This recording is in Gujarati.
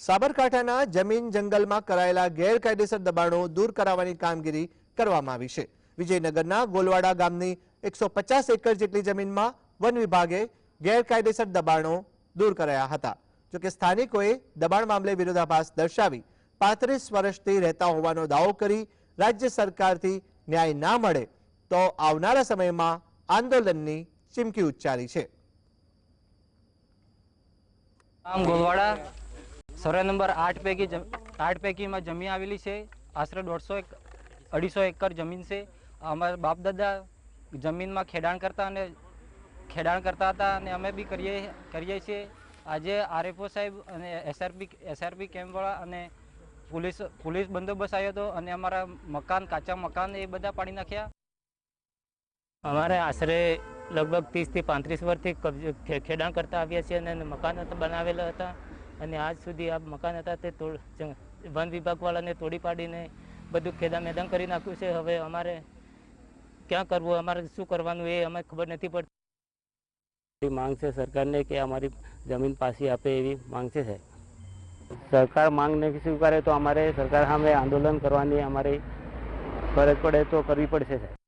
સાબરકાંઠાના જમીન જંગલમાં કરાયેલા ગેરકાયદેસર દબાણો દૂર કરાવવાની કામગીરી કરવામાં આવી છે. વિજયનગરના ગોલવાડા ગામની એકસો એકર જેટલી જમીનમાં વન વિભાગે ગેરકાયદેસર દબાણો દૂર કરાયા હતા. જોકે સ્થાનિકોએ દબાણ મામલે વિરોધાભાસ દર્શાવી પાંત્રીસ વર્ષથી રહેતા હોવાનો દાવો કરી રાજ્ય સરકારથી ન્યાય ના મળે તો આવનારા સમયમાં આંદોલનની ચીમકી ઉચ્ચારી છે. સર્વે નંબર આઠ પૈકી આઠ પૈકીમાં જમીન આવેલી છે. આશરે દોઢસો એક, અઢીસો એકર જમીન છે. અમારા બાપ દાદા જમીનમાં ખેડાણ કરતા અને ખેડાણ કરતા હતા અને અમે બી કરીએ કરીએ છીએ. આજે આરએફઓ સાહેબ અને એસઆરપી એસઆરપી કેમ્પવાળા અને પોલીસ પોલીસ બંદોબસ્ત આવ્યો હતો અને અમારા મકાન, કાચા મકાન એ બધા પાડી નાખ્યા. અમારે આશરે લગભગ ત્રીસથી પાંત્રીસ વર્ષથી ખેડાણ કરતા આવ્યા છીએ અને મકાન બનાવેલા હતા. અને આજ સુધી આ મકાન હતા તે વન વિભાગવાળાને તોડી પાડીને બધું ખેદા મેદાન કરી નાખ્યું છે. હવે અમારે ક્યાં કરવું? અમારે શું કરવાનું એ અમે ખબર નથી પડતી એવી માંગ છે સરકારને કે અમારી જમીન પાછી આપે એવી માંગ છે સરકાર માંગ નહીં સ્વીકારે તો અમારે સરકાર સામે આંદોલન કરવાની અમારી ફરજ પડે તો કરવી પડશે સાહેબ.